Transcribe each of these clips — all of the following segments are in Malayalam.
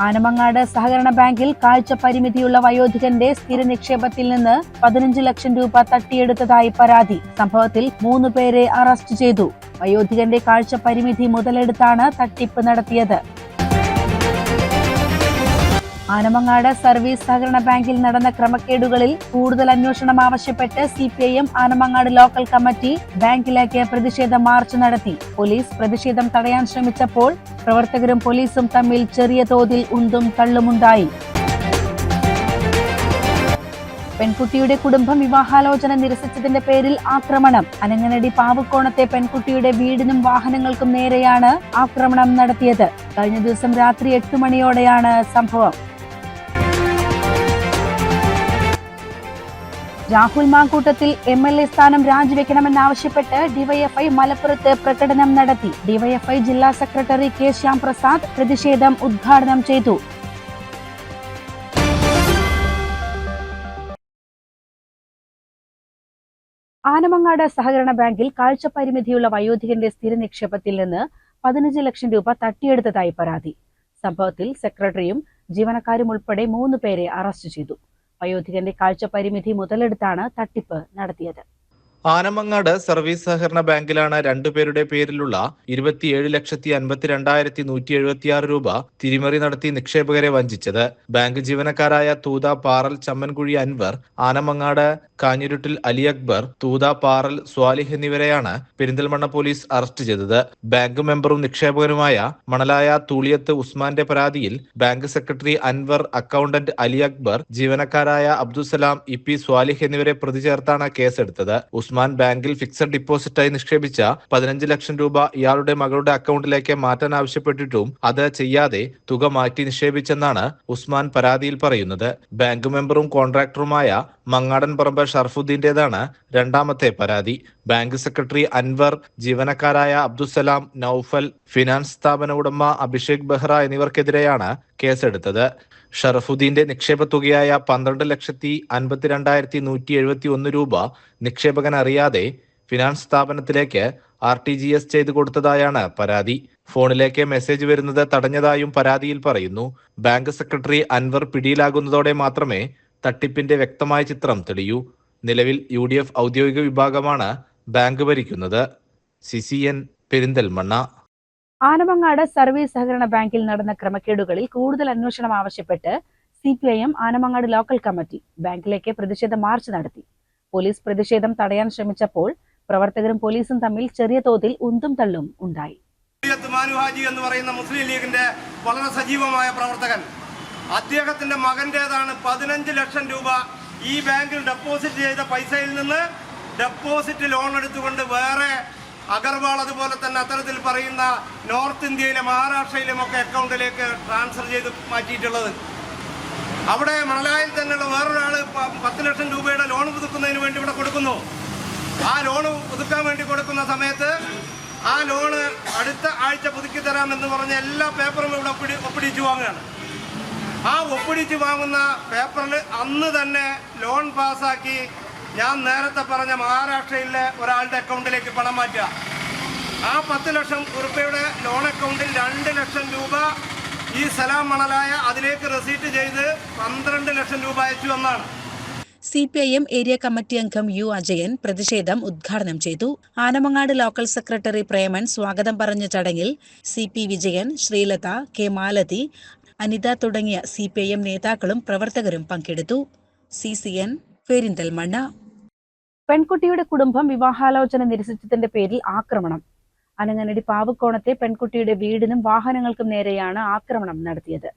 ആനമങ്ങാട് സഹകരണ ബാങ്കിൽ കാഴ്ച പരിമിതിയുള്ള വയോധികന്റെ സ്ഥിര നിക്ഷേപത്തിൽ നിന്ന് പതിനഞ്ച് ലക്ഷം രൂപ തട്ടിയെടുത്തതായി പരാതി. സംഭവത്തിൽ മൂന്ന് പേരെ അറസ്റ്റ് ചെയ്തു. വയോധികന്റെ കാഴ്ച പരിമിതി മുതലെടുത്താണ് തട്ടിപ്പ് നടത്തിയത്. ആനമങ്ങാട് സർവീസ് സഹകരണ ബാങ്കിൽ നടന്ന ക്രമക്കേടുകളിൽ കൂടുതൽ അന്വേഷണം ആവശ്യപ്പെട്ട് C P I M Anamangad local committee ബാങ്കിലേക്ക് പ്രതിഷേധ മാർച്ച് നടത്തി. പോലീസ് പ്രതിഷേധം തടയാൻ ശ്രമിച്ചപ്പോൾ പ്രവർത്തകരും പോലീസും തമ്മിൽ ചെറിയ തോതിൽ ഉന്തും തള്ളുമുണ്ടായി. പെൺകുട്ടിയുടെ കുടുംബം വിവാഹാലോചന നിരസിച്ചതിന്റെ പേരിൽ ആക്രമണം. അനങ്ങനടി പാവക്കോണത്തെ പെൺകുട്ടിയുടെ വീടിനും വാഹനങ്ങൾക്കും നേരെയാണ് ആക്രമണം നടത്തിയത്. കഴിഞ്ഞ ദിവസം രാത്രി എട്ട് മണിയോടെയാണ് സംഭവം. Rahul Mamkootathil M L A സ്ഥാനം രാജിവെക്കണമെന്നാവശ്യപ്പെട്ട് ഡിവൈഎഫ്ഐ മലപ്പുറത്ത് പ്രകടനം നടത്തി. ഡിവൈഎഫ്ഐ ജില്ലാ സെക്രട്ടറി കെ ശ്യാംപ്രസാദ് പ്രതിഷേധം ഉദ്ഘാടനം ചെയ്തു. ആനമങ്ങാട് സഹകരണ ബാങ്കിൽ കാഴ്ച പരിമിതിയുള്ള വയോധികന്റെ സ്ഥിര നിക്ഷേപത്തിൽ നിന്ന് പതിനഞ്ച് ലക്ഷം രൂപ തട്ടിയെടുത്തതായി പരാതി. സംഭവത്തിൽ സെക്രട്ടറിയും ജീവനക്കാരും ഉൾപ്പെടെ മൂന്ന് പേരെ അറസ്റ്റ് ചെയ്തു. വയോധികന്റെ കാഴ്ച പരിമിതി മുതലെടുത്താണ് തട്ടിപ്പ് നടത്തിയത് ആനമങ്ങാട് സർവീസ് സഹകരണ ബാങ്കിലാണ് രണ്ടുപേരുടെ പേരിലുള്ള ഇരുപത്തിയേഴ് ലക്ഷത്തി അൻപത്തിരണ്ടായിരത്തി നൂറ്റി എഴുപത്തിയാറ് രൂപ തിരിമറി നടത്തി നിക്ഷേപകരെ വഞ്ചിച്ചത്. ബാങ്ക് ജീവനക്കാരായ തൂത പാറൽ ചമ്മൻകുഴി അൻവർ ആനമങ്ങാട് കാഞ്ഞിരുട്ടിൽ അലി അക്ബർ തൂത പാറൽ സ്വാലിഹ് എന്നിവരെയാണ് പെരിന്തൽമണ്ണ പോലീസ് അറസ്റ്റ് ചെയ്തത്. ബാങ്ക് മെമ്പറും നിക്ഷേപകനുമായ മണലായ തൂളിയത്ത് ഉസ്മാന്റെ പരാതിയിൽ bank secretary Anvar accountant Ali Akbar ജീവനക്കാരായ Abdussalam E P Swalih എന്നിവരെ പ്രതി ചേർത്താണ് കേസെടുത്തത്. ഉസ്മാൻ ബാങ്കിൽ ഫിക്സഡ് ഡിപ്പോസിറ്റായി നിക്ഷേപിച്ച പതിനഞ്ച് ലക്ഷം രൂപ ഇയാളുടെ മകളുടെ അക്കൗണ്ടിലേക്ക് മാറ്റാൻ ആവശ്യപ്പെട്ടിട്ടും അത് ചെയ്യാതെ തുക മാറ്റി നിക്ഷേപിച്ചെന്നാണ് ഉസ്മാൻ പരാതിയിൽ പറയുന്നത്. ബാങ്ക് മെമ്പറും കോൺട്രാക്ടറുമായ മങ്ങാടൻ പറമ്പ് ഷർഫുദ്ദീന്റേതാണ് രണ്ടാമത്തെ പരാതി. ബാങ്ക് സെക്രട്ടറി അൻവർ ജീവനക്കാരായ അബ്ദുസലാം നൌഫൽ ഫിനാൻസ് സ്ഥാപന ഉടമ അഭിഷേക് ബെഹ്റ എന്നിവർക്കെതിരെയാണ് കേസെടുത്തത്. ഷറഫുദ്ദീന്റെ നിക്ഷേപ തുകയായ പന്ത്രണ്ട് ലക്ഷത്തി അൻപത്തിരണ്ടായിരത്തി നൂറ്റി എഴുപത്തി ഒന്ന് രൂപ നിക്ഷേപകൻ അറിയാതെ ഫിനാൻസ് സ്ഥാപനത്തിലേക്ക് ആർ ടി ജി എസ് ചെയ്തു കൊടുത്തതായാണ് പരാതി. ഫോണിലേക്ക് മെസ്സേജ് വരുന്നത് തടഞ്ഞതായും പരാതിയിൽ പറയുന്നു. ബാങ്ക് സെക്രട്ടറി അൻവർ പിടിയിലാകുന്നതോടെ മാത്രമേ തട്ടിപ്പിന്റെ വ്യക്തമായ ചിത്രം തെളിയൂ. നിലവിൽ യു ഡി എഫ് ഔദ്യോഗിക വിഭാഗമാണ് ബാങ്ക് ഭരിക്കുന്നത്. C C N Perinthalmanna. Anamangad service സഹകരണ ബാങ്കിൽ നടന്ന ക്രമക്കേടുകളിൽ കൂടുതൽ അന്വേഷണം ആവശ്യപ്പെട്ട് C P I M Anamangad local committee ബാങ്കിലേക്ക് പ്രതിഷേധ മാർച്ച് നടത്തി. പോലീസ് പ്രതിഷേധം തടയാൻ ശ്രമിച്ചപ്പോൾ പ്രവർത്തകരും പോലീസും തമ്മിൽ ചെറിയ തോതിൽ ഉന്തും തള്ളും ഉണ്ടായി. എന്ന് പറയുന്ന മുസ്ലിം ലീഗിന്റെ വളരെ സജീവമായ പ്രവർത്തകൻ അദ്ദേഹത്തിന്റെ മകന്റേതാണ് പതിനഞ്ച് ലക്ഷം രൂപ ഈ ബാങ്കിൽ ഡെപ്പോസിറ്റ് ചെയ്ത പൈസയിൽ നിന്ന് ഡെപ്പോസിറ്റ് ലോൺ എടുത്തുകൊണ്ട് വേറെ അഗർവാൾ അതുപോലെ തന്നെ അത്തരത്തിൽ പറയുന്ന നോർത്ത് ഇന്ത്യയിലെ മഹാരാഷ്ട്രയിലും ഒക്കെ അക്കൗണ്ടിലേക്ക് ട്രാൻസ്ഫർ ചെയ്ത് മാറ്റിയിട്ടുള്ളത്. അവിടെ മണലായിൽ തന്നെയുള്ള വേറൊരാൾ പത്ത് ലക്ഷം രൂപയുടെ ലോൺ പുതുക്കുന്നതിന് വേണ്ടി ഇവിടെ കൊടുക്കുന്നു. ആ ലോൺ പുതുക്കാൻ വേണ്ടി കൊടുക്കുന്ന സമയത്ത് ആ ലോണ് അടുത്ത ആഴ്ച പുതുക്കി തരാമെന്ന് പറഞ്ഞ എല്ലാ പേപ്പറും ഇവിടെ ഒപ്പിടി ഒപ്പിടിച്ചു വാങ്ങുകയാണ്. ആ ഒപ്പിടിച്ച് വാങ്ങുന്ന പേപ്പറിൽ അന്ന് തന്നെ ലോൺ പാസ്സാക്കി ഞാൻ നേരത്തെ പറഞ്ഞ മഹാരാഷ്ട്രയിലെ ഒരാളുടെ അക്കൗണ്ടിലേക്ക് പണം മാറ്റുക. ആ പത്ത് ലക്ഷം ഉറുപ്പയുടെ ലോൺ അക്കൗണ്ടിൽ രണ്ട് ലക്ഷം രൂപ ഈ സലാം മണലായ അതിലേക്ക് റെസീറ്റ് ചെയ്ത് പന്ത്രണ്ട് ലക്ഷം രൂപ അയച്ചു എന്നാണ്. C P I M area committee അംഗം യു അജയൻ പ്രതിഷേധം ഉദ്ഘാടനം ചെയ്തു. ആനമങ്ങാട് ലോക്കൽ സെക്രട്ടറി പ്രേമൻ സ്വാഗതം പറഞ്ഞ ചടങ്ങിൽ C P Vijayan Sreelatha K Malathi Anitha തുടങ്ങിയ സി പി ഐ എം നേതാക്കളും പ്രവർത്തകരും പങ്കെടുത്തു. C C N Perinthalmanna. പെൺകുട്ടിയുടെ കുടുംബം വിവാഹാലോചന നിരസിച്ചതിന്റെ പേരിൽ ആക്രമണം. അനങ്ങനടി പാവക്കോണത്തെ പെൺകുട്ടിയുടെ വീടിനും വാഹനങ്ങൾക്കും നേരെയാണ് ആക്രമണം നടത്തിയത്.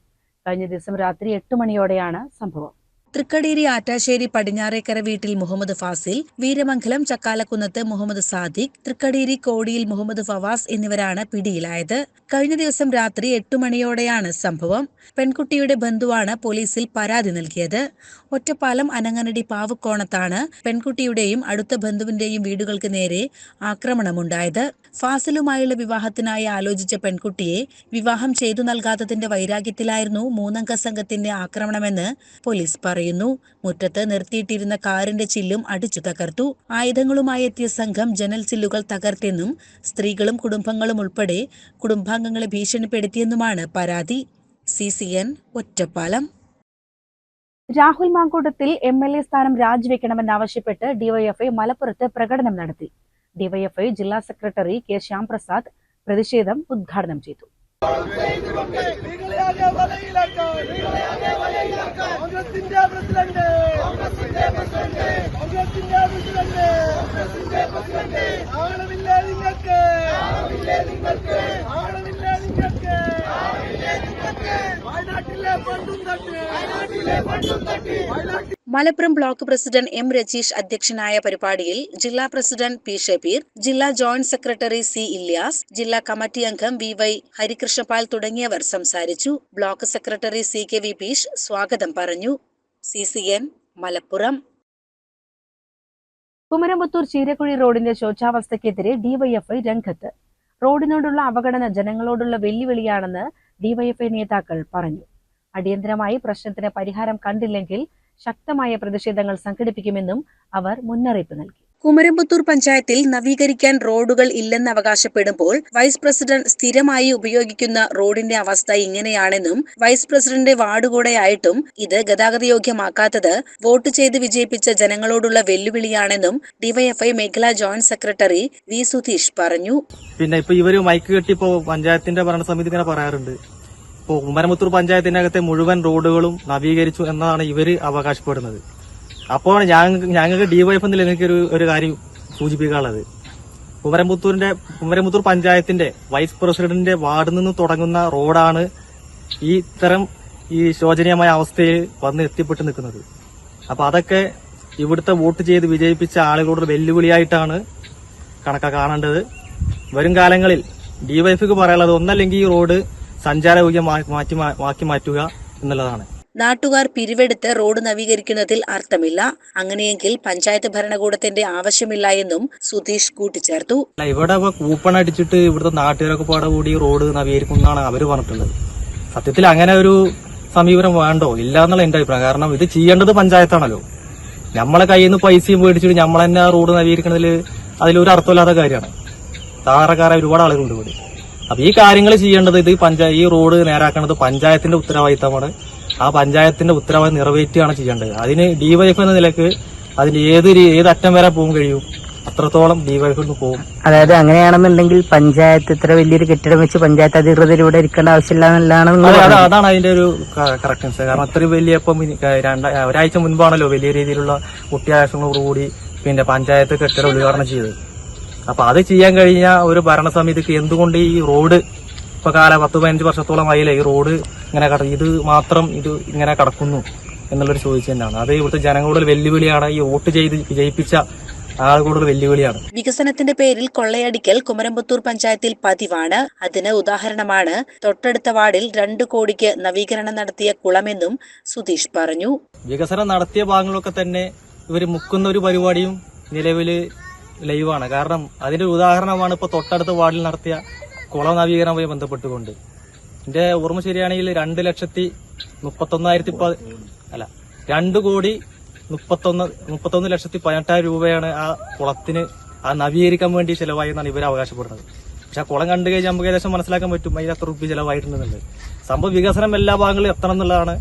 കഴിഞ്ഞ ദിവസം രാത്രി എട്ട് മണിയോടെയാണ് സംഭവം. തൃക്കടീരി ആറ്റാശ്ശേരി പടിഞ്ഞാറേക്കര വീട്ടിൽ മുഹമ്മദ് ഫാസിൽ വീരമംഗലം ചക്കാലക്കുന്നത്ത് മുഹമ്മദ് സാദിഖ് തൃക്കടീരി കോടിയിൽ മുഹമ്മദ് ഫവാസ് എന്നിവരാണ് പിടിയിലായത്. കഴിഞ്ഞ ദിവസം രാത്രി എട്ടു മണിയോടെയാണ് സംഭവം. പെൺകുട്ടിയുടെ ബന്ധുവാണ് പോലീസിൽ പരാതി നൽകിയത്. ഒറ്റപ്പാലം അനങ്ങനടി പാവക്കോണത്താണ് പെൺകുട്ടിയുടെയും അടുത്ത ബന്ധുവിന്റെയും വീടുകൾക്ക് നേരെ ആക്രമണമുണ്ടായത്. ഫാസിലുമായുള്ള വിവാഹത്തിനായി ആലോചിച്ച പെൺകുട്ടിയെ വിവാഹം ചെയ്തു നൽകാത്തതിന്റെ വൈരാഗ്യത്തിലായിരുന്നു മൂന്നംഗ സംഘത്തിന്റെ ആക്രമണമെന്ന് പോലീസ് പറയുന്നു. മുറ്റത്ത് നിർത്തിയിട്ടിരുന്ന കാറിന്റെ ചില്ലും അടിച്ചു തകർത്തു. ആയുധങ്ങളുമായി എത്തിയ സംഘം ജനൽ ചില്ലുകൾ തകർത്തെന്നും സ്ത്രീകളും കുടുംബങ്ങളും ഉൾപ്പെടെ കുടുംബാംഗങ്ങളെ ഭീഷണിപ്പെടുത്തിയെന്നുമാണ് പരാതി. C C N Ottapalam. Rahul Mamkootathil M L A സ്ഥാനം രാജിവെക്കണമെന്നാവശ്യപ്പെട്ട് ഡിവൈഎഫ്ഐ മലപ്പുറത്ത് പ്രകടനം നടത്തി. ഡിവൈഎഫ്ഐ ജില്ലാ സെക്രട്ടറി കെ ശ്യാംപ്രസാദ് പ്രതിഷേധം ഉദ്ഘാടനം ചെയ്തു. കോൺഗ്രസിന്റെ പ്രസിഡന്റ് കോൺഗ്രസിന്റെ പ്രസിഡന്റ് ആണമില്ല നിങ്ങൾക്ക് ആണമില്ല നിങ്ങൾക്ക് വയനാട്ടിലെ പണ്ടും തട്ടി Malappuram block president M Rajeesh അധ്യക്ഷനായ പരിപാടിയിൽ ജില്ലാ പ്രസിഡന്റ് പി ഷബീർ ജില്ലാ ജോയിന്റ് സെക്രട്ടറി സി ഇല്യാസ് ജില്ലാ കമ്മിറ്റി അംഗം വി വൈ ഹരികൃഷ്ണപാൽ തുടങ്ങിയവർ സംസാരിച്ചു. Block secretary C K V Peesh സ്വാഗതം പറഞ്ഞു. C C N Malappuram. Kumaramputhur Cheerakuzhi റോഡിന്റെ ശോചാവസ്ഥയ്ക്കെതിരെ ഡിവൈഎഫ്ഐ രംഗത്ത്. റോഡിനോടുള്ള അവഗണന ജനങ്ങളോടുള്ള വെല്ലുവിളിയാണെന്ന് ഡിവൈഎഫ്ഐ നേതാക്കൾ പറഞ്ഞു. അടിയന്തരമായി പ്രശ്നത്തിന് പരിഹാരം കണ്ടില്ലെങ്കിൽ ശക്തമായ പ്രതിഷേധങ്ങൾ സംഘടിപ്പിക്കുമെന്നും അവർ മുന്നറിയിപ്പ് നൽകി. കുമരമ്പത്തൂർ പഞ്ചായത്തിൽ നവീകരിക്കാൻ റോഡുകൾ ഇല്ലെന്ന് അവകാശപ്പെടുമ്പോൾ വൈസ് പ്രസിഡന്റ് സ്ഥിരമായി ഉപയോഗിക്കുന്ന റോഡിന്റെ അവസ്ഥ ഇങ്ങനെയാണെന്നും വൈസ് പ്രസിഡന്റ് വാർഡ് കൂടെയായിട്ടും ഇത് ഗതാഗതയോഗ്യമാക്കാത്തത് വോട്ട് ചെയ്ത് വിജയിപ്പിച്ച ജനങ്ങളോടുള്ള വെല്ലുവിളിയാണെന്നും ഡിവൈഎഫ്ഐ മേഖലാ ജോയിന്റ് സെക്രട്ടറി വി സുധീഷ് പറഞ്ഞു. പിന്നെ ഇപ്പൊ ഇവർ മൈക്ക് കെട്ടി ഇപ്പോ പഞ്ചായത്തിന്റെ ഭരണസമിതി ഇങ്ങനെ പറയാറുണ്ട്. ഇപ്പോ കുമരമുത്തൂർ പഞ്ചായത്തിനകത്തെ മുഴുവൻ റോഡുകളും നവീകരിച്ചു എന്നാണ് ഇവർ അവകാശപ്പെടുന്നത്. അപ്പോൾ ഞങ്ങൾക്ക് ഞങ്ങൾക്ക് ഡിവൈഫ് എന്നില്ല എനിക്കൊരു ഒരു കാര്യം സൂചിപ്പിക്കാനുള്ളത്. കുമരമുത്തൂരിന്റെ കുമരമുത്തൂർ പഞ്ചായത്തിന്റെ വൈസ് പ്രസിഡന്റിന്റെ വാർഡിൽ നിന്ന് തുടങ്ങുന്ന റോഡാണ് ഈ ഇത്തരം ഈ ശോചനീയമായ അവസ്ഥയിൽ വന്ന് എത്തിപ്പെട്ട് നിൽക്കുന്നത്. അപ്പൊ അതൊക്കെ ഇവിടുത്തെ വോട്ട് ചെയ്ത് വിജയിപ്പിച്ച ആളുകളോട് വെല്ലുവിളിയായിട്ടാണ് കണക്കാ കാണേണ്ടത്. വരും കാലങ്ങളിൽ ഡി ഡിവൈഫിക്ക് പറയാനുള്ളത് ഒന്നല്ലെങ്കിൽ ഈ റോഡ് സഞ്ചാരയോഗ്യം മാറ്റി മാ- മാറ്റുക എന്നുള്ളതാണ്. നാട്ടുകാർ പിരിവെടുത്ത് റോഡ് നവീകരിക്കുന്നതിൽ അർത്ഥമില്ല. അങ്ങനെയെങ്കിൽ പഞ്ചായത്ത് ഭരണകൂടത്തിന്റെ ആവശ്യമില്ല എന്നും സുധീഷ് കൂട്ടിച്ചേർത്തു. ഇവിടെ കൂപ്പൺ അടിച്ചിട്ട് ഇവിടുത്തെ നാട്ടുകാരൊക്കെ പാടെ കൂടി റോഡ് നവീകരിക്കും അവർ പറഞ്ഞിട്ടുള്ളത്. സത്യത്തിൽ അങ്ങനെ ഒരു സമീപനം വേണ്ടോ? ഇല്ല എന്നുള്ള എന്റെ അഭിപ്രായം. കാരണം ഇത് ചെയ്യേണ്ടത് പഞ്ചായത്താണല്ലോ. നമ്മളെ കയ്യിൽ നിന്ന് പൈസയും മേടിച്ചിട്ട് നമ്മൾ തന്നെ റോഡ് നവീകരിക്കുന്നതിൽ അതിലൊരു അർത്ഥമില്ലാത്ത കാര്യമാണ്. സാധാരണക്കാരായ ഒരുപാട് ആളുകളുണ്ട് ഇവിടെ. അപ്പൊ ഈ കാര്യങ്ങൾ ചെയ്യേണ്ടത് ഇത് പഞ്ചായ ഈ റോഡ് നേരാക്കേണ്ടത് പഞ്ചായത്തിന്റെ ഉത്തരവാദിത്തമാണ്. ആ പഞ്ചായത്തിന്റെ ഉത്തരവാദിത്വം നിറവേറ്റുകയാണ് ചെയ്യേണ്ടത്. അതിന് ഡിവൈഎഫ് എന്ന നിലയ്ക്ക് അതിന് ഏത് ഏത് അറ്റം വരെ പോകും കഴിയും? അത്രത്തോളം ഡിവൈഫ് പോകും. അതായത് അങ്ങനെയാണെന്നുണ്ടെങ്കിൽ പഞ്ചായത്ത് ഇത്ര വലിയൊരു കെട്ടിടം വെച്ച് പഞ്ചായത്ത് അധികൃതർ ഇവിടെ ഇരിക്കേണ്ട ആവശ്യമില്ല എന്നുള്ളതാണ്. അതാണ് അതിന്റെ ഒരു കറക്റ്റൻസ് കാരണം അത്രയും വലിയ ഇപ്പം രണ്ട ഒരാഴ്ച മുൻപാണല്ലോ വലിയ രീതിയിലുള്ള കുട്ടിയാശങ്ങളോടുകൂടി പിന്നെ പഞ്ചായത്ത് കെട്ടിടം ഉദ്ഘാടനം ചെയ്തത്. അപ്പൊ അത് ചെയ്യാൻ കഴിഞ്ഞ ഒരു ഭരണസമിതിക്ക് എന്തുകൊണ്ട് ഈ റോഡ് ഇപ്പൊ കാല പത്ത് പതിനഞ്ച് വർഷത്തോളം ആയില്ലേ? ഈ റോഡ് ഇങ്ങനെ കട ഇത് മാത്രം ഇത് ഇങ്ങനെ കടക്കുന്നു എന്നുള്ളൊരു ചോദിച്ചു തന്നെയാണ്. അത് ഇവിടുത്തെ ജനങ്ങളുടെ വെല്ലുവിളിയാണ്. ഈ വോട്ട് ചെയ്ത് വിജയിപ്പിച്ച ആളുകളുടെ വെല്ലുവിളിയാണ്. വികസനത്തിന്റെ പേരിൽ കൊള്ളയടിക്കൽ കുമരമ്പത്തൂർ പഞ്ചായത്തിൽ പതിവാണ്. അതിന് ഉദാഹരണമാണ്. തൊട്ടടുത്ത വാർഡിൽ രണ്ടു കോടിക്ക് നവീകരണം നടത്തിയ കുളമെന്നും സുധീഷ് പറഞ്ഞു. വികസനം നടത്തിയ ഭാഗങ്ങളൊക്കെ തന്നെ ഇവർ മുക്കുന്ന ഒരു പരിപാടിയും നിലവിൽ ലൈവാണ്. കാരണം അതിന്റെ ഉദാഹരണമാണ് ഇപ്പൊ തൊട്ടടുത്ത വാർഡിൽ നടത്തിയ കുള നവീകരണവുമായി ബന്ധപ്പെട്ടുകൊണ്ട്. എന്റെ ഓർമ്മ ശരിയാണെങ്കിൽ രണ്ട് ലക്ഷത്തി മുപ്പത്തൊന്നായിരത്തി അല്ല രണ്ട് കോടി മുപ്പത്തൊന്ന് മുപ്പത്തൊന്ന് ലക്ഷത്തി പതിനെട്ടായിരം രൂപയാണ് ആ കുളത്തിന് ആ നവീകരിക്കാൻ വേണ്ടി ചിലവായി എന്നാണ് ഇവർ അവകാശപ്പെടുന്നത്. പക്ഷെ ആ കുളം കണ്ടു കഴിഞ്ഞാൽ നമുക്ക് ഏകദേശം മനസ്സിലാക്കാൻ പറ്റും അതിന് എത്ര റുപ്യ ചെലവായിട്ടുണ്ടെന്നുള്ളത്. സംഭവ വികസനം എല്ലാ ഭാഗങ്ങളിലും എത്തണം എന്നുള്ളതാണ്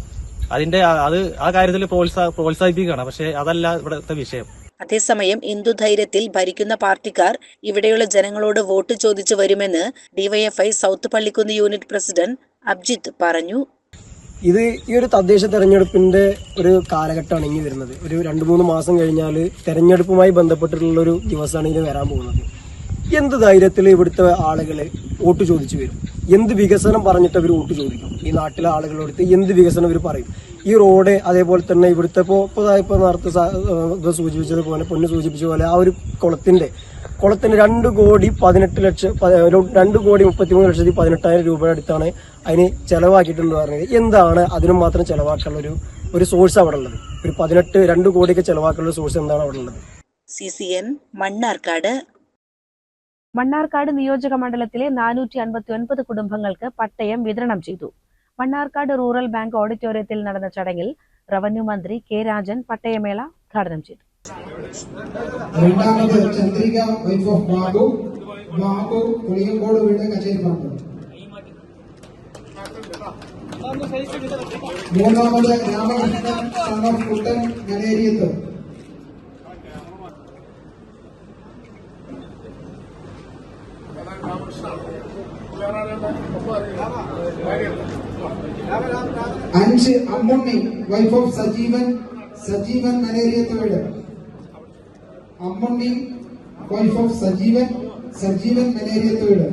അതിന്റെ അത് ആ കാര്യത്തിൽ പ്രോത്സാ പ്രോത്സാഹിപ്പിക്കുകയാണ്. പക്ഷെ അതല്ല ഇവിടുത്തെ വിഷയം. അതേസമയം ഹിന്ദുധൈര്യത്തിൽ ഭരിക്കുന്ന പാർട്ടിക്കാർ ഇവിടെയുള്ള ജനങ്ങളോട് വോട്ട് ചോദിച്ചു വരുമെന്ന് DYFI south Pallikkunnu unit president Abjith പറഞ്ഞു. ഇത് ഈ ഒരു തദ്ദേശ തെരഞ്ഞെടുപ്പിന്റെ ഒരു കാലഘട്ടമാണ് ഇനി വരുന്നത്. ഒരു രണ്ടു മൂന്ന് മാസം കഴിഞ്ഞാൽ തെരഞ്ഞെടുപ്പുമായി ബന്ധപ്പെട്ടിട്ടുള്ള ഒരു ദിവസമാണ് ഇനി വരാൻ പോകുന്നത്. എന്ത് ധൈര്യത്തിൽ ഇവിടുത്തെ ആളുകൾ വോട്ട് ചോദിച്ചു വരും? എന്ത് വികസനം പറഞ്ഞിട്ട് അവർ വോട്ട് ചോദിക്കും? ഈ നാട്ടിലെ ആളുകളെടുത്ത് എന്ത് വികസനം ഇവർ പറയും? ഈ റോഡ് അതേപോലെ തന്നെ ഇവിടുത്തെ ഇപ്പോൾ ഇപ്പോൾ ഇപ്പോൾ നേരത്തെ സ- ഏഹ് ഇത് സൂചിപ്പിച്ചതുപോലെ പൊന്ന് സൂചിപ്പിച്ച പോലെ ആ ഒരു കുളത്തിന്റെ കുളത്തിന് രണ്ട് കോടി പതിനെട്ട് ലക്ഷം രണ്ട് കോടി മുപ്പത്തിമൂന്ന് ലക്ഷത്തി പതിനെട്ടായിരം രൂപയുടെ അടുത്താണ് അതിന് ചിലവാക്കിയിട്ടുണ്ട് പറഞ്ഞത്. എന്താണ് അതിനും മാത്രം ചിലവാക്കാനുള്ള ഒരു സോഴ്സ് അവിടെ ഉള്ളത്? ഒരു പതിനെട്ട് രണ്ട് കോടിയൊക്കെ ചിലവാക്കാനുള്ള സോഴ്സ് എന്താണ് അവിടെ ഉള്ളത്? C C N Mannarkkad Mannarkkad നിയോജക മണ്ഡലത്തിലെ നാനൂറ്റി അൻപത്തി ഒൻപത് കുടുംബങ്ങൾക്ക് പട്ടയം വിതരണം ചെയ്തു. മണ്ണാർക്കാട് റൂറൽ ബാങ്ക് ഓഡിറ്റോറിയത്തിൽ നടന്ന ചടങ്ങിൽ റവന്യൂ മന്ത്രി കെ രാജൻ പട്ടയമേള ഉദ്ഘാടനം ചെയ്തു. രണ്ടാമത് ചന്ദ്രിക വൈഫ് ഓഫ് ബാബു. ബാബു വീട് മൂന്നാമത് രാമകൃഷ്ണൻ സൺ ഓഫ് കുട്ടൻ അഞ്ച് Ammunni wife of Sajeevan Sajeevan malaria വീട് Ammunni wife of Sajeevan Sajeevan malaria വീട്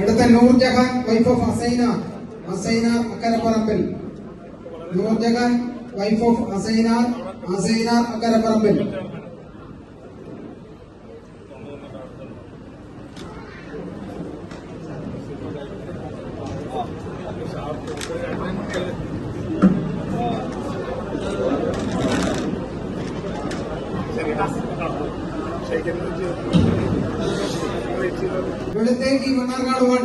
അടുത്ത Noorjahan wife of Asaina Asaina Akkaraparambil. Noorjahan wife of Asainar Asainar Akkaraparambil വെളുത്തേക്ക് Mannarkkad one.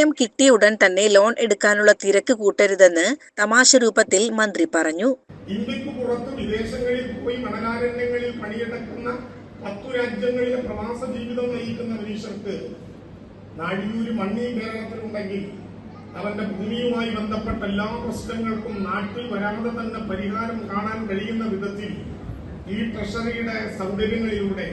പട്ടയം കിട്ടിയ ഉടൻ തന്നെ ലോൺ എടുക്കാനുള്ള തിരക്ക് കൂട്ടരുതെന്ന് തമാശ രൂപത്തിൽ മന്ത്രി പറഞ്ഞു. പുറത്ത് പോയി മണലാരണ്യങ്ങളിൽ പണിയെടുക്കുന്ന പ്രവാസ ജീവിതം നയിക്കുന്ന അവന്റെ ഭൂമിയുമായി ബന്ധപ്പെട്ട എല്ലാ പ്രശ്നങ്ങൾക്കും നാട്ടിൽ വരാതെ തന്നെ പരിഹാരം കാണാൻ കഴിയുന്ന വിധത്തിൽ ഈ ട്രഷറിയുടെ സൗകര്യങ്ങളിലൂടെ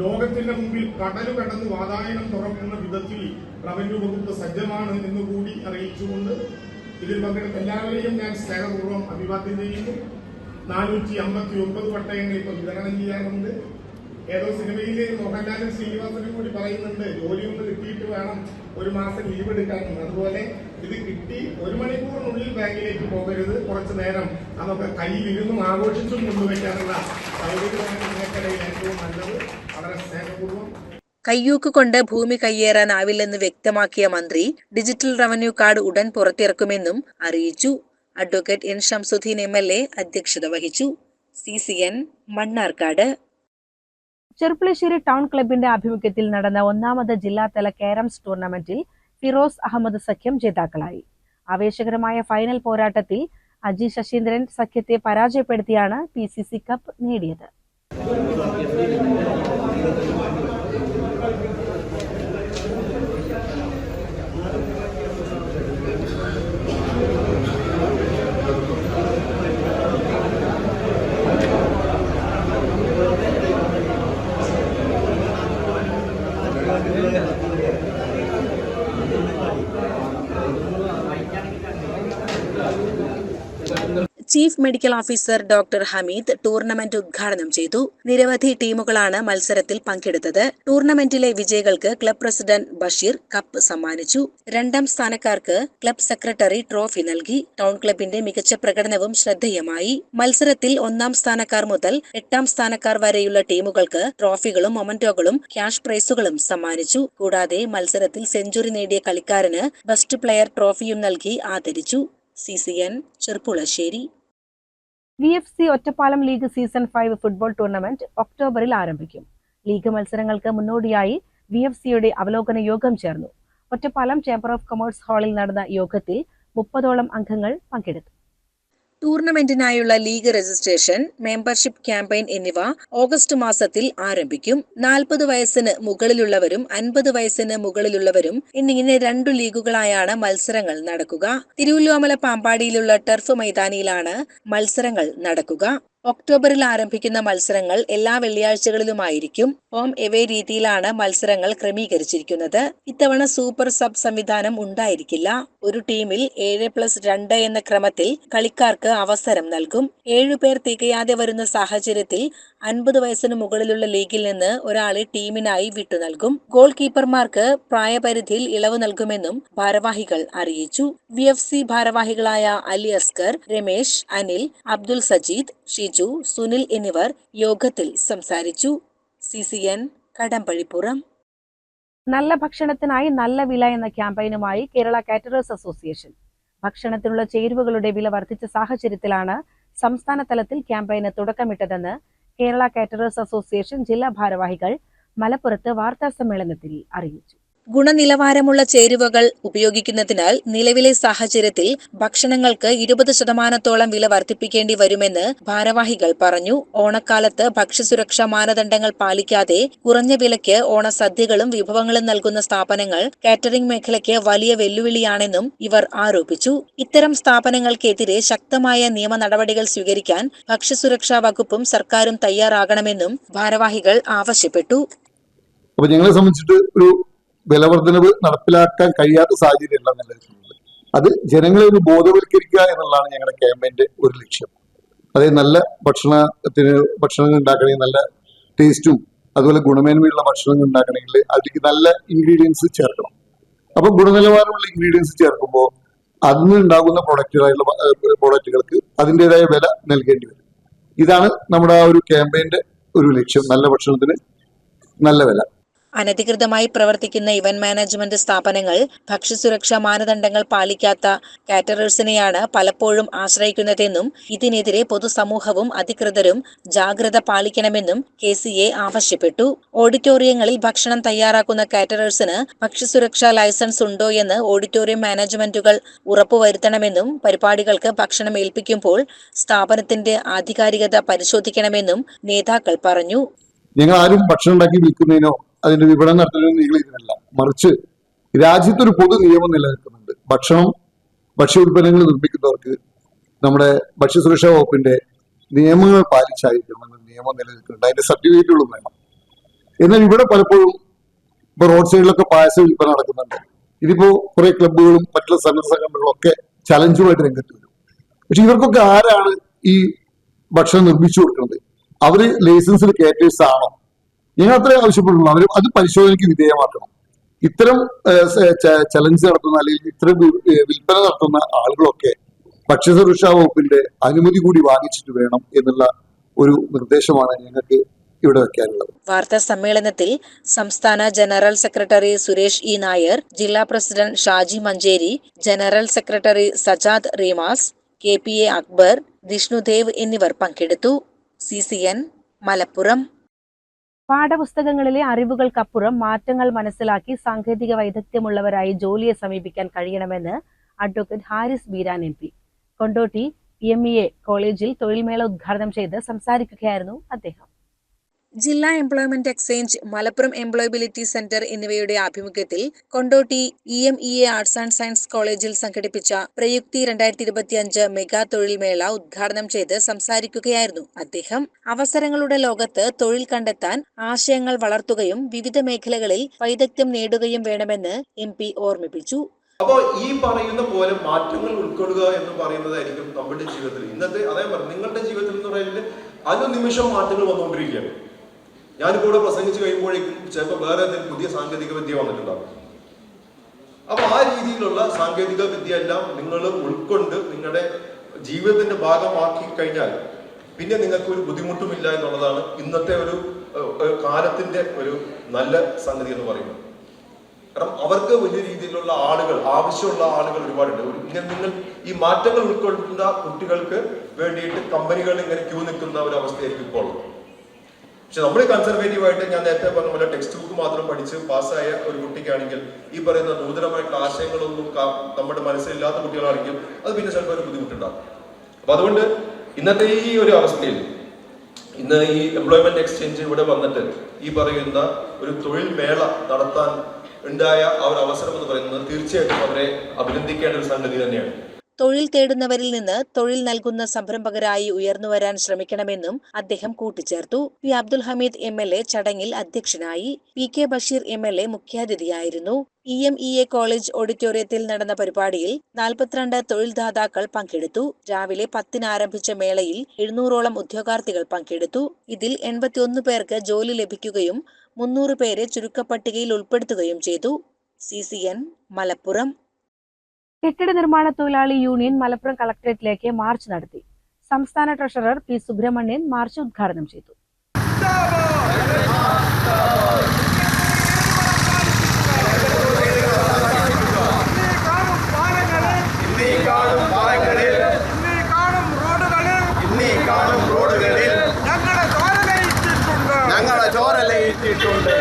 ലോകത്തിന്റെ മുമ്പിൽ കടൽ കടന്ന് വാതായനം തുറക്കുന്ന വിധത്തിൽ റവന്യൂ വകുപ്പ് സജ്ജമാണ് എന്ന് കൂടി അറിയിച്ചുകൊണ്ട് ഇതിൽ പങ്കെടുത്ത എല്ലാവരെയും ഞാൻ സ്നേഹപൂർവം അഭിവാദ്യം ചെയ്യുന്നു. നാനൂറ്റി അമ്പത്തി ഒമ്പത് പട്ടയങ്ങൾ ഇപ്പൊ വിതരണം ചെയ്യാറുണ്ട്. ഏതോ സിനിമയിലെ മോഹൻലാലും ശ്രീനിവാസനും കൂടി പറയുന്നുണ്ട് ജോലിയൊന്ന് കിട്ടിയിട്ട് വേണം ഒരു മാസം ലീവ് എടുക്കാൻ. അതുപോലെ ഇത് കിട്ടി ഒരു മണിക്കൂറിനുള്ളിൽ ബാങ്കിലേക്ക് പോകരുത്. കുറച്ചു നേരം അതൊക്കെ കയ്യിലിരുന്നും ആഘോഷിച്ചും കൊണ്ടുവയ്ക്കാനുള്ള സൗകര്യമാണ് നിങ്ങൾക്കിടയിൽ ഏറ്റവും നല്ലത്. കയ്യൂക്ക് കൊണ്ട് ഭൂമി കയ്യേറാനാവില്ലെന്ന് വ്യക്തമാക്കിയ മന്ത്രി ഡിജിറ്റൽ റവന്യൂ കാർഡ് ഉടൻ പുറത്തിറക്കുമെന്നും അറിയിച്ചു. Advocate N. Shamsuddin M L A അധ്യക്ഷത വഹിച്ചു. C C N Mannarkkad. Cherpulassery town ക്ലബിന്റെ ആഭിമുഖ്യത്തിൽ നടന്ന ഒന്നാമത് ജില്ലാതല കാരംസ് ടൂർണമെന്റിൽ ഫിറോസ് അഹമ്മദ് സഖ്യം ജേതാക്കളായി. ആവേശകരമായ ഫൈനൽ പോരാട്ടത്തിൽ അജി ശശീന്ദ്രൻ സഖ്യത്തെ പരാജയപ്പെടുത്തിയാണ് പി സി സി കപ്പ് നേടിയത്. Gracias. Chief medical officer doctor Hameed tournament ഉദ്ഘാടനം ചെയ്തു. നിരവധി ടീമുകളാണ് മത്സരത്തിൽ പങ്കെടുത്തത്. ടൂർണമെന്റിലെ വിജയികൾക്ക് ക്ലബ് പ്രസിഡന്റ് ബഷീർ കപ്പ് സമ്മാനിച്ചു. രണ്ടാം സ്ഥാനക്കാർക്ക് ക്ലബ് സെക്രട്ടറി ട്രോഫി നൽകി. ടൗൺ ക്ലബിന്റെ മികച്ച പ്രകടനവും ശ്രദ്ധേയമായി. മത്സരത്തിൽ ഒന്നാം സ്ഥാനക്കാർ മുതൽ എട്ടാം സ്ഥാനക്കാർ വരെയുള്ള ടീമുകൾക്ക് ട്രോഫികളും മൊമന്റോകളും ക്യാഷ് പ്രൈസുകളും സമ്മാനിച്ചു. കൂടാതെ മത്സരത്തിൽ സെഞ്ചുറി നേടിയ കളിക്കാരന് ബെസ്റ്റ് പ്ലെയർ ട്രോഫിയും നൽകി ആദരിച്ചു. C C N Cherpulassery. V F C Ottapalam league season five football tournament ഒക്ടോബറിൽ ആരംഭിക്കും. ലീഗ് മത്സരങ്ങൾക്ക് മുന്നോടിയായി വി എഫ് സിയുടെ അവലോകന യോഗം ചേർന്നു. ഒറ്റപ്പാലം ചേംബർ ഓഫ് കൊമേഴ്സ് ഹാളിൽ നടന്ന യോഗത്തിൽ മുപ്പതോളം അംഗങ്ങൾ പങ്കെടുത്തു. ടൂർണമെന്റിനായുള്ള ലീഗ് രജിസ്ട്രേഷൻ മെമ്പർഷിപ്പ് ക്യാമ്പയിൻ എന്നിവ ഓഗസ്റ്റ് മാസത്തിൽ ആരംഭിക്കും. നാൽപ്പത് വയസ്സിന് മുകളിലുള്ളവരും അൻപത് വയസ്സിന് മുകളിലുള്ളവരും എന്നിങ്ങനെ രണ്ടു ലീഗുകളായാണ് മത്സരങ്ങൾ നടക്കുക. തിരുവല്ലോമല പാമ്പാടിയിലുള്ള ടർഫ് മൈതാനിയിലാണ് മത്സരങ്ങൾ നടക്കുക. ഒക്ടോബറിൽ ആരംഭിക്കുന്ന മത്സരങ്ങൾ എല്ലാ വെള്ളിയാഴ്ചകളിലുമായിരിക്കും. ഹോം എവേ രീതിയിലാണ് മത്സരങ്ങൾ ക്രമീകരിച്ചിരിക്കുന്നത്. ഇത്തവണ സൂപ്പർ സബ് സംവിധാനം ഉണ്ടായിരിക്കില്ല. ഒരു ടീമിൽ ഏഴ് പ്ലസ് രണ്ട് എന്ന ക്രമത്തിൽ കളിക്കാർക്ക് അവസരം നൽകും. ഏഴുപേർ തികയാതെ വരുന്ന സാഹചര്യത്തിൽ അൻപത് വയസ്സിന് മുകളിലുള്ള ലീഗിൽ നിന്ന് ഒരാളെ ടീമിനായി വിട്ടു നൽകും. ഗോൾ കീപ്പർമാർക്ക് പ്രായപരിധിയിൽ ഇളവ് നൽകുമെന്നും ഭാരവാഹികൾ അറിയിച്ചു. വി ഭാരവാഹികളായ അലി അസ്കർ രമേശ് അനിൽ അബ്ദുൽ സജീദ് ഷിജു സുനിൽ എന്നിവർ യോഗത്തിൽ സംസാരിച്ചു. C C N Kadambazhipuram. നല്ല ഭക്ഷണത്തിനായി നല്ല വില എന്ന ക്യാമ്പയിനുമായി കേരള കാറ്ററേഴ്സ് അസോസിയേഷൻ. ഭക്ഷണത്തിനുള്ള ചേരുവകളുടെ വില വർദ്ധിച്ച സാഹചര്യത്തിലാണ് സംസ്ഥാന തലത്തിൽ ക്യാമ്പയിന് തുടക്കമിട്ടതെന്ന് കേരള കാറ്ററേഴ്സ് അസോസിയേഷൻ ജില്ലാ ഭാരവാഹികൾ മലപ്പുറത്ത് വാർത്താ സമ്മേളനത്തിൽ അറിയിച്ചു. ഗുണനിലവാരമുള്ള ചേരുവകൾ ഉപയോഗിക്കുന്നതിനാൽ നിലവിലെ സാഹചര്യത്തിൽ ഭക്ഷണങ്ങൾക്ക് ഇരുപത് ശതമാനത്തോളം വില വർദ്ധിപ്പിക്കേണ്ടി വരുമെന്ന് ഭാരവാഹികൾ പറഞ്ഞു. ഓണക്കാലത്ത് ഭക്ഷ്യസുരക്ഷാ മാനദണ്ഡങ്ങൾ പാലിക്കാതെ കുറഞ്ഞ വിലയ്ക്ക് ഓണസദ്യകളും വിഭവങ്ങളും നൽകുന്ന സ്ഥാപനങ്ങൾ കാറ്ററിംഗ് മേഖലയ്ക്ക് വലിയ വെല്ലുവിളിയാണെന്നും ഇവർ ആരോപിച്ചു. ഇത്തരം സ്ഥാപനങ്ങൾക്കെതിരെ ശക്തമായ നിയമ നടപടികൾ സ്വീകരിക്കാൻ ഭക്ഷ്യസുരക്ഷാ വകുപ്പും സർക്കാരും തയ്യാറാകണമെന്നും ഭാരവാഹികൾ ആവശ്യപ്പെട്ടു. അപ്പൊ ഞങ്ങളെ സംബന്ധിച്ചിട്ട് ഒരു വിലവർദ്ധനവ് നടപ്പിലാക്കാൻ കഴിയാത്ത സാഹചര്യമല്ല നിലനിൽക്കുന്നത് അത് ജനങ്ങളെ ഒരു ബോധവൽക്കരിക്കുക എന്നുള്ളതാണ് ഞങ്ങളുടെ ക്യാമ്പയിന്റെ ഒരു ലക്ഷ്യം. അതായത് നല്ല ഭക്ഷണത്തിന് ഭക്ഷണങ്ങൾ ഉണ്ടാക്കണമെങ്കിൽ നല്ല ടേസ്റ്റും അതുപോലെ ഗുണമേന്മയുള്ള ഭക്ഷണങ്ങൾ ഉണ്ടാക്കണമെങ്കിൽ അതിലേക്ക് നല്ല ഇൻഗ്രീഡിയൻസ് ചേർക്കണം. അപ്പൊ ഗുണനിലവാരമുള്ള ഇൻഗ്രീഡിയൻസ് ചേർക്കുമ്പോൾ അന്ന് ഉണ്ടാകുന്ന പ്രൊഡക്റ്റുകളായിട്ടുള്ള പ്രൊഡക്റ്റുകൾക്ക് അതിന്റെതായ വില നൽകേണ്ടി വരും. ഇതാണ് നമ്മുടെ ആ ഒരു ക്യാമ്പയിന്റെ ഒരു ലക്ഷ്യം. നല്ല ഭക്ഷണത്തിന് നല്ല വില. അനധികൃതമായി പ്രവർത്തിക്കുന്ന ഇവന്റ് മാനേജ്മെന്റ് സ്ഥാപനങ്ങൾ ഭക്ഷ്യസുരക്ഷാ മാനദണ്ഡങ്ങൾ പാലിക്കാത്ത കാറ്ററേഴ്സിനെയാണ് പലപ്പോഴും ആശ്രയിക്കുന്നതെന്നും ഇതിനെതിരെ പൊതുസമൂഹവും അധികൃതരും ജാഗ്രത പാലിക്കണമെന്നും കെ സി എ ആവശ്യപ്പെട്ടു. ഓഡിറ്റോറിയങ്ങളിൽ ഭക്ഷണം തയ്യാറാക്കുന്ന കാറ്ററേഴ്സിന് ഭക്ഷ്യസുരക്ഷാ ലൈസൻസ് ഉണ്ടോ എന്ന് ഓഡിറ്റോറിയം മാനേജ്മെന്റുകൾ ഉറപ്പുവരുത്തണമെന്നും പരിപാടികൾക്ക് ഭക്ഷണം ഏൽപ്പിക്കുമ്പോൾ സ്ഥാപനത്തിന്റെ ആധികാരികത പരിശോധിക്കണമെന്നും നേതാക്കൾ പറഞ്ഞു. ഞങ്ങൾ ആരും ഭക്ഷണം ഉണ്ടാക്കി വിൽക്കുന്നതിനോ അതിന്റെ വിപണനം നടത്തുന്ന നിങ്ങൾ ഇതിനല്ല. മറിച്ച് രാജ്യത്തൊരു പൊതു നിയമം നിലനിൽക്കുന്നുണ്ട്. ഭക്ഷണം ഭക്ഷ്യ ഉൽപ്പന്നങ്ങൾ നിർമ്മിക്കുന്നവർക്ക് നമ്മുടെ ഭക്ഷ്യസുരക്ഷാ വകുപ്പിന്റെ നിയമങ്ങൾ പാലിച്ചായിരിക്കണം എന്ന നിയമം നിലനിൽക്കുന്നുണ്ട്. അതിന്റെ സർട്ടിഫിക്കറ്റുകളും വേണം. എന്നാൽ ഇവിടെ പലപ്പോഴും ഇപ്പൊ റോഡ് സൈഡിലൊക്കെ പായസ വിൽപ്പന നടക്കുന്നുണ്ട്. ഇതിപ്പോ കുറെ ക്ലബ്ബുകളും മറ്റുള്ള സന്നദ്ധ സംഘടനകളും ഒക്കെ ചലഞ്ചുമായിട്ട് രംഗത്ത് വരും. പക്ഷെ ഇവർക്കൊക്കെ ആരാണ് ഈ ഭക്ഷണം നിർമ്മിച്ചു കൊടുക്കുന്നത്? അവർ ലൈസൻസിൽ കേറ്റേഴ്സ് ആണോ ഞങ്ങൾ അത്രേ ആവശ്യപ്പെട്ടുള്ളൂ അവർ അത് പരിശോധനയ്ക്ക് വിധേയമാക്കണം. ഇത്തരം ചലഞ്ച് നടത്തുന്ന അല്ലെങ്കിൽ ഇത്തരം വിൽപ്പന നടത്തുന്ന ആളുകളൊക്കെ ഭക്ഷ്യസുരക്ഷാ വകുപ്പിന്റെ അനുമതി കൂടി വാങ്ങിച്ചിട്ട് വേണം എന്നുള്ള ഒരു നിർദ്ദേശമാണ് ഞങ്ങൾക്ക് ഇവിടെ വെക്കാനുള്ളത്. വാർത്താ സമ്മേളനത്തിൽ സംസ്ഥാന general secretary Suresh E Nair ജില്ലാ president Shaji Manjeri general secretary Sajad Reemas K P A Akbar Vishnudev എന്നിവർ പങ്കെടുത്തു. C C N Malappuram. പാഠപുസ്തകങ്ങളിലെ അറിവുകൾക്കപ്പുറം മാറ്റങ്ങൾ മനസ്സിലാക്കി സാങ്കേതിക വൈദഗ്ധ്യമുള്ളവരായി ജോലിയെ സമീപിക്കാൻ കഴിയണമെന്ന് advocate Haris Beeran M P. Kondotty M E A കോളേജിൽ തൊഴിൽമേള ഉദ്ഘാടനം ചെയ്ത് സംസാരിക്കുകയായിരുന്നു അദ്ദേഹം. ജില്ലാ employment exchange Malappuram employability centre എന്നിവയുടെ ആഭിമുഖ്യത്തിൽ Kondotty E M E A arts and science കോളേജിൽ സംഘടിപ്പിച്ച പ്രയുക്തി രണ്ടായിരത്തി ഇരുപത്തിയഞ്ച് മെഗാ തൊഴിൽമേള ഉദ്ഘാടനം ചെയ്ത് സംസാരിക്കുകയായിരുന്നു അദ്ദേഹം. അവസരങ്ങളുടെ ലോകത്ത് തൊഴിൽ കണ്ടെത്താൻ ആശയങ്ങൾ വളർത്തുകയും വിവിധ മേഖലകളിൽ വൈദഗ്ധ്യം നേടുകയും വേണമെന്ന് എം ഓർമ്മിപ്പിച്ചു. അപ്പോൾ ഈ പറയുന്ന പോലെ മാറ്റങ്ങൾ ഉൾക്കൊള്ളുക എന്ന് പറയുന്നതായിരിക്കും നമ്മുടെ ജീവിതത്തിൽ. ഇന്നത്തെ അതേപോലെ നിങ്ങളുടെ ജീവിതത്തിൽ എന്ന് പറയുന്നത് അനുനിമിഷം മാറ്റങ്ങൾ വന്നുകൊണ്ടിരിക്കുകയാണ്. ഞാനിപ്പോൾ ഇവിടെ പ്രസംഗിച്ചു കഴിയുമ്പോഴേക്കും ചിലപ്പോൾ വേറെ എന്തെങ്കിലും പുതിയ സാങ്കേതിക വിദ്യ വന്നിട്ടുണ്ടാകും അപ്പൊ ആ രീതിയിലുള്ള സാങ്കേതിക വിദ്യ എല്ലാം നിങ്ങൾ ഉൾക്കൊണ്ട് നിങ്ങളുടെ ജീവിതത്തിന്റെ ഭാഗമാക്കി കഴിഞ്ഞാൽ പിന്നെ നിങ്ങൾക്ക് ഒരു ബുദ്ധിമുട്ടുമില്ല എന്നുള്ളതാണ് ഇന്നത്തെ ഒരു കാലത്തിന്റെ ഒരു നല്ല സംഗതി എന്ന് പറയുന്നത്. കാരണം അവർക്ക് വലിയ രീതിയിലുള്ള ആളുകൾ ആവശ്യമുള്ള ആളുകൾ ഒരുപാടുണ്ട്. ഒരു- ഇങ്ങനെ നിങ്ങൾ ഈ മാറ്റങ്ങൾ ഉൾക്കൊള്ളുന്ന കുട്ടികൾക്ക് വേണ്ടിയിട്ട് കമ്പനികൾ ഇങ്ങനെ ക്യൂ നിൽക്കുന്ന ഒരു അവസ്ഥയായിരിക്കും ഇപ്പോൾ. പക്ഷെ നമ്മൾ കൺസർവേറ്റീവ് ആയിട്ട് ഞാൻ നേരത്തെ പറഞ്ഞ പോലെ ടെക്സ്റ്റ് ബുക്ക് മാത്രം പഠിച്ച് പാസ്സായ ഒരു കുട്ടിക്കാണെങ്കിൽ ഈ പറയുന്ന നൂതനമായിട്ടുള്ള ആശയങ്ങളൊന്നും നമ്മുടെ മനസ്സിലില്ലാത്ത കുട്ടികളാണെങ്കിൽ അത് പിന്നെ ചിലപ്പോൾ ഒരു ബുദ്ധിമുട്ടുണ്ടാകും. അപ്പൊ അതുകൊണ്ട് ഇന്നത്തെ ഈ ഒരു അവസ്ഥയിൽ ഇന്ന് ഈ എംപ്ലോയ്മെന്റ് എക്സ്ചേഞ്ച് ഇവിടെ വന്നിട്ട് ഈ പറയുന്ന ഒരു തൊഴിൽ മേള നടത്താൻ ഉണ്ടായ ആ ഒരു അവസരം എന്ന് പറയുന്നത് തീർച്ചയായിട്ടും അവരെ അഭിനന്ദിക്കേണ്ട ഒരു സംഗതി തന്നെയാണ്. തൊഴിൽ തേടുന്നവരിൽ നിന്ന് തൊഴിൽ നൽകുന്ന സംരംഭകരായി ഉയർന്നുവരാൻ ശ്രമിക്കണമെന്നും അദ്ദേഹം കൂട്ടിച്ചേർത്തു. P. Abdul Hameed M L A ചടങ്ങിൽ അധ്യക്ഷനായി P. K. Basheer M L A മുഖ്യാതിഥിയായിരുന്നു. E M. E. A college ഓഡിറ്റോറിയത്തിൽ നടന്ന പരിപാടിയിൽ നാൽപ്പത്തിരണ്ട് തൊഴിൽദാതാക്കൾ പങ്കെടുത്തു. രാവിലെ പത്തിന് ആരംഭിച്ച മേളയിൽ എഴുന്നൂറോളം ഉദ്യോഗാർത്ഥികൾ പങ്കെടുത്തു. ഇതിൽ എൺപത്തിയൊന്ന് പേർക്ക് ജോലി ലഭിക്കുകയും മുന്നൂറ് പേരെ ചുരുക്കപ്പട്ടികയിൽ ഉൾപ്പെടുത്തുകയും ചെയ്തു. സി. സി. എൻ. മലപ്പുറം. കെട്ടിട നിർമ്മാണ തൊഴിലാളി യൂണിയൻ മലപ്പുറം കളക്ടറേറ്റിലേക്ക് മാർച്ച് നടത്തി. സംസ്ഥാന ട്രഷറർ പി സുബ്രഹ്മണ്യൻ മാർച്ച് ഉദ്ഘാടനം ചെയ്തു. ഞങ്ങളെ ചോരലയിച്ചിട്ടുണ്ട്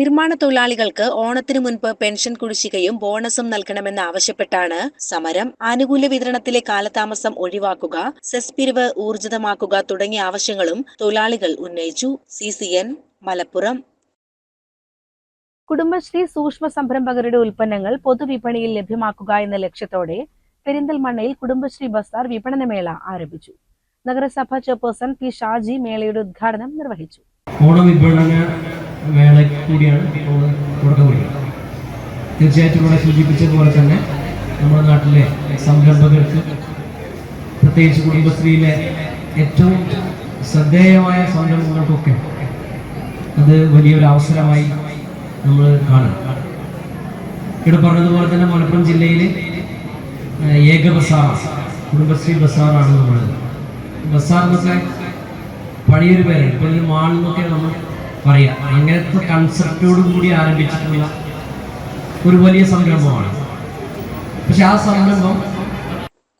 നിർമ്മാണ തൊഴിലാളികൾക്ക് ഓണത്തിന് മുൻപ് പെൻഷൻ കുടിശ്ശികയും ബോണസും നൽകണമെന്ന് ആവശ്യപ്പെട്ടാണ് സമരം. ആനുകൂല്യ വിതരണത്തിലെ കാലതാമസം ഒഴിവാക്കുക സെസ് പിരിവ് ഊർജിതമാക്കുക തുടങ്ങിയ ആവശ്യങ്ങളും തൊഴിലാളികൾ ഉന്നയിച്ചു. C C N Malappuram. Kudumbashree സൂക്ഷ്മ സംരംഭകരുടെ ഉൽപ്പന്നങ്ങൾ പൊതുവിപണിയിൽ ലഭ്യമാക്കുക എന്ന ലക്ഷ്യത്തോടെ പെരിന്തൽമണ്ണയിൽ കുടുംബശ്രീ ബസാർ വിപണനമേള ആരംഭിച്ചു. നഗരസഭാ ചെയർപേഴ്സൺ പി ഷാജി മേളയുടെ ഉദ്ഘാടനം നിർവഹിച്ചു. ഓണവിപണന വേള കൂടിയാണ് ഇപ്പോൾ തുടക്കം കുറിക്കുന്നത്. തീർച്ചയായിട്ടും ഇവിടെ സൂചിപ്പിച്ചതുപോലെ തന്നെ നമ്മുടെ നാട്ടിലെ സംരംഭകർക്ക് പ്രത്യേകിച്ച് കുടുംബശ്രീയിലെ ഏറ്റവും ശ്രദ്ധേയമായ സംരംഭങ്ങൾക്കൊക്കെ അത് വലിയൊരു അവസരമായി നമ്മൾ കാണും. ഇവിടെ പറഞ്ഞതുപോലെ തന്നെ മലപ്പുറം ജില്ലയിൽ ഏക ബസാർ കുടുംബശ്രീ ബസാറാണ് നമ്മൾ ബസാർ എന്നൊക്കെ പഴയൊരു പേരാണ് ഇപ്പോൾ ഇത് മാൾ എന്നൊക്കെ നമ്മൾ പറയാം. അങ്ങനത്തെ കൺസെപ്റ്റോട് കൂടി ആരംഭിച്ചിട്ടുള്ള ഒരു വലിയ സംരംഭമാണ്. പക്ഷെ ആ സംരംഭം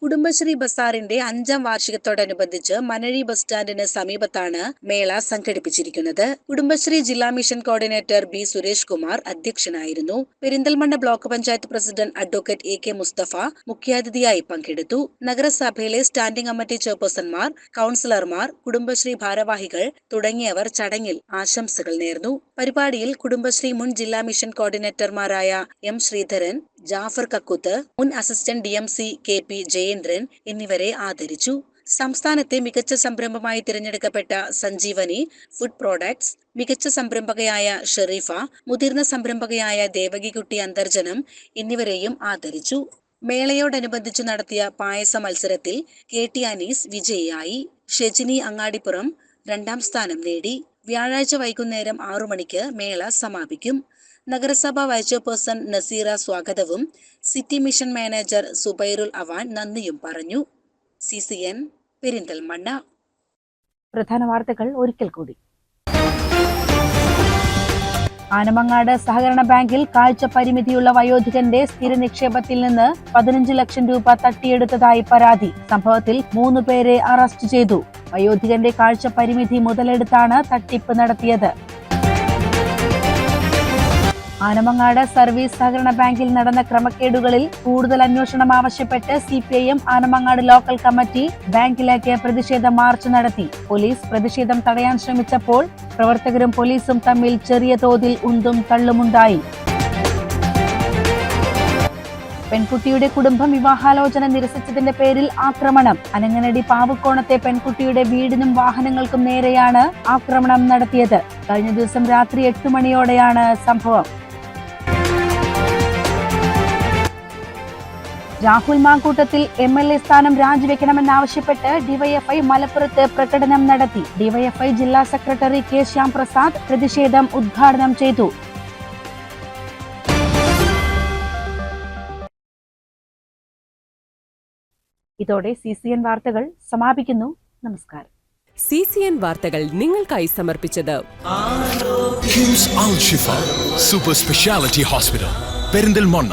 കുടുംബശ്രീ ബസാറിന്റെ അഞ്ചാം വാർഷികത്തോടനുബന്ധിച്ച് മനഴി ബസ് സ്റ്റാൻഡിന് സമീപത്താണ് മേള സംഘടിപ്പിച്ചിരിക്കുന്നത്. കുടുംബശ്രീ ജില്ലാ mission coordinator B Suresh Kumar അധ്യക്ഷനായിരുന്നു. Perinthalmanna block panchayat president advocate A K Mustafa മുഖ്യാതിഥിയായി പങ്കെടുത്തു. നഗരസഭയിലെ സ്റ്റാൻഡിംഗ് കമ്മിറ്റി ചെയർപേഴ്സൺമാർ കൌൺസിലർമാർ കുടുംബശ്രീ ഭാരവാഹികൾ തുടങ്ങിയവർ ചടങ്ങിൽ ആശംസകൾ നേർന്നു. പരിപാടിയിൽ കുടുംബശ്രീ മുൻ ജില്ലാ മിഷൻ കോർഡിനേറ്റർമാരായ എം ശ്രീധരൻ ജാഫർ കക്കുത്ത് മുൻ assistant D M C K P Jayendran എന്നിവരെ ആദരിച്ചു. സംസ്ഥാനത്തെ മികച്ച സംരംഭമായി തിരഞ്ഞെടുക്കപ്പെട്ട സഞ്ജീവനി ഫുഡ് പ്രോഡക്ട്സ് മികച്ച സംരംഭകയായ ഷെറീഫ മുതിർന്ന സംരംഭകയായ ദേവകികുട്ടി അന്തർജനം എന്നിവരെയും ആദരിച്ചു. മേളയോടനുബന്ധിച്ച് നടത്തിയ പായസ മത്സരത്തിൽ കെ ടി അനീസ് വിജയിയായി. ഷെജിനി അങ്ങാടിപ്പുറം രണ്ടാം സ്ഥാനം നേടി. വ്യാഴാഴ്ച വൈകുന്നേരം ആറു മണിക്ക് മേള സമാപിക്കും. നഗരസഭ വൈസ് ചെയർപേഴ്സൺ നസീറ സ്വാഗതവും city mission manager Zubairul Awan നന്ദിയും പറഞ്ഞു. C C N Perinthalmanna. പ്രധാന വാർത്തകൾ ഒരിക്കൽ കൂടി. ആനമങ്ങാട് സഹകരണ ബാങ്കിൽ കാഴ്ച പരിമിതിയുള്ള വയോധികന്റെ സ്ഥിര നിക്ഷേപത്തിൽ നിന്ന് പതിനഞ്ച് ലക്ഷം രൂപ തട്ടിയെടുത്തതായി പരാതി. സംഭവത്തിൽ മൂന്ന് പേരെ അറസ്റ്റ് ചെയ്തു. വയോധികന്റെ കാഴ്ച പരിമിതി മുതലെടുത്താണ് തട്ടിപ്പ് നടത്തിയത്. ആനമങ്ങാട് സർവീസ് സഹകരണ ബാങ്കിൽ നടന്ന ക്രമക്കേടുകളിൽ കൂടുതൽ അന്വേഷണം ആവശ്യപ്പെട്ട് C P I M Anamangad local committee ബാങ്കിലേക്ക് പ്രതിഷേധ മാർച്ച് നടത്തി. പോലീസ് പ്രതിഷേധം തടയാൻ ശ്രമിച്ചപ്പോൾ പ്രവർത്തകരും പോലീസും തമ്മിൽ ചെറിയ തോതിൽ ഉന്തും തള്ളുമുണ്ടായി. പെൺകുട്ടിയുടെ കുടുംബം വിവാഹാലോചന നിരസിച്ചതിന്റെ പേരിൽ ആക്രമണം. അനങ്ങനടി പാവക്കോണത്തെ പെൺകുട്ടിയുടെ വീടിനും വാഹനങ്ങൾക്കും നേരെയാണ് ആക്രമണം നടത്തിയത്. കഴിഞ്ഞ ദിവസം രാത്രി എട്ട് മണിയോടെയാണ് സംഭവം. Rahul Mamkootathil M L A സ്ഥാനം രാജിവെക്കണമെന്നാവശ്യപ്പെട്ട് ഡിവൈഎഫ്ഐ മലപ്പുറത്ത് പ്രകടനം നടത്തി. ഡിവൈഎഫ്ഐ ജില്ലാ സെക്രട്ടറി കെ ശ്യാം പ്രസാദ് പ്രതിഷേധം ഉദ്ഘാടനം ചെയ്തു. ഇതോടെ സി സി എൻ വാർത്തകൾ സമാപിക്കുന്നു. നമസ്കാരം. സി സി എൻ വാർത്തകൾ നിങ്ങൾക്കായി സമർപ്പിച്ചത് സൂപ്പർ സ്പെഷ്യാലിറ്റി ഹോസ്പിറ്റൽ പെരിന്തൽമണ്ണ